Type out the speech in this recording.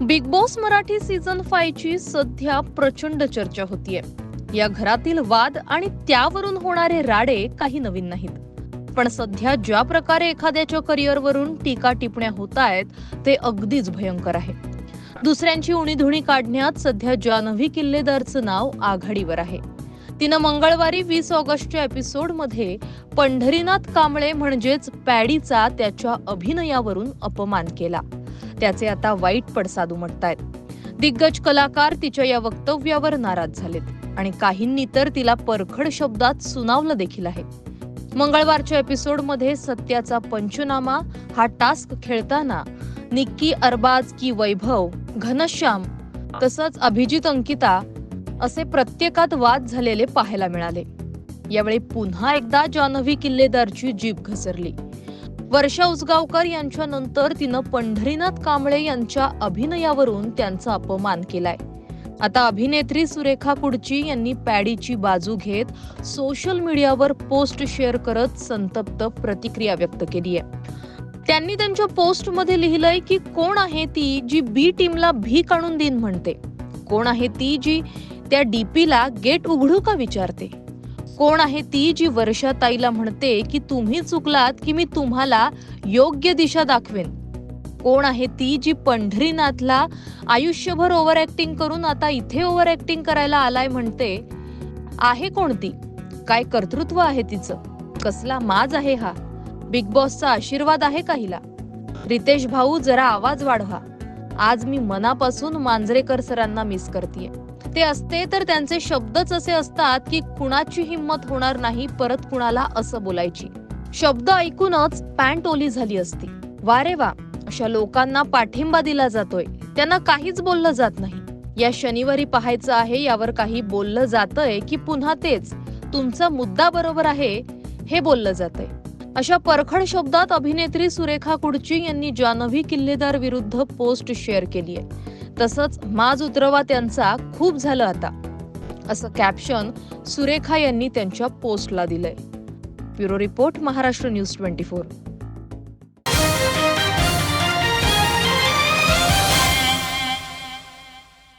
Bigg Boss Marathi season five ची सध्या प्रचंड चर्चा होतीये. या घरातील वाद आणि त्यावरून होणारे राडे काही नवीन नाहीत. पण सध्या ज्या प्रकारे एखाद्याच्या करिअरवरून टीका टिपण्या होत आहेत ते अगदीच भयंकर आहे. दुसऱ्यांची उणीधुणी काढण्यात सध्या जान्हवी किल्लेदारचं नाव आघाडीवर आहे. तिनं मंगळवारी वीस ऑगस्टच्या एपिसोडमध्ये पंढरीनाथ कांबळे म्हणजेच पॅडीचा त्याच्या अभिनयावरून अपमान केला. त्याचे आता वाईट पडसाद उमटतायत. दिग्गज कलाकार तिच्या या वक्तव्यावर नाराज झालेत आणि काहींनी तर तिला परखड शब्दात सुनावलं देखील आहे. मंगळवारच्या एपिसोडमध्ये सत्याचा पंचनामा हा टास्क खेळताना निक्की अरबाज की वैभव घनश्याम तसंच अभिजित अंकिता असे प्रत्येकात वाद झालेले पाहायला मिळाले. यावेळी पुन्हा एकदा जान्हवी किल्लेदारची जीभ घसरली. वर्षा उसगावकर यांच्या नंतर तिनं पंढरीनाथ कांबळे यांच्या अभिनयावरून त्यांचा अपमान केलाय. आता अभिनेत्री सुरेखा कुडची यांनी पॅडीची बाजू घेत सोशल मीडियावर पोस्ट शेअर करत संतप्त प्रतिक्रिया व्यक्त केली आहे. त्यांनी त्यांच्या पोस्टमध्ये लिहिलंय की कोण आहे ती जी बी टीमला भीक आणून देईन? म्हणते. कोण आहे ती जी त्या डीपीला गेट उघडू का? विचारते. कोण आहे ती जी वर्षाताईला म्हणते की तुम्ही चुकलात की मी तुम्हाला योग्य दिशा दाखवेन. कोण आहे ती जी पंढरीनाथला आयुष्यभर ओव्हर ऍक्टिंग करून आता इथे ओव्हर ऍक्टिंग करायला आलाय म्हणते? आहे कोणती काय कर्तृत्व आहे तिचं? कसला माज आहे हा? बिग बॉसचा आशीर्वाद आहे का हिला? रितेश भाऊ जरा आवाज वाढवा. आज मी मनापासून मांजरेकर सरांना मिस करतेय. ते असते तर त्यांचे शब्दच असे असतात की कुणाची हिंमत होणार नाही परत कुणाला असं बोलायची. शब्द ऐकूनच पॅन्ट ओली झाली असती. वा रे वा अशा लोकांना पाठिंबा दिला जातोय. त्यांना काहीच बोललं जात नाही. या शनिवारी पाहायचं आहे यावर काही बोललं जातंय की पुन्हा तेच. तुमचा मुद्दा बरोबर आहे हे बोललं जातंय. अशा परखड शब्दात अभिनेत्री सुरेखा कुडची यांनी जान्हवी किल्लेदार विरुद्ध पोस्ट शेअर केली आहे तसंच माज उतरवा त्यांचा खूप झालं आता. असं कॅप्शन सुरेखा यांनी त्यांच्या पोस्टला दिलंय. Bureau report Maharashtra news twenty four.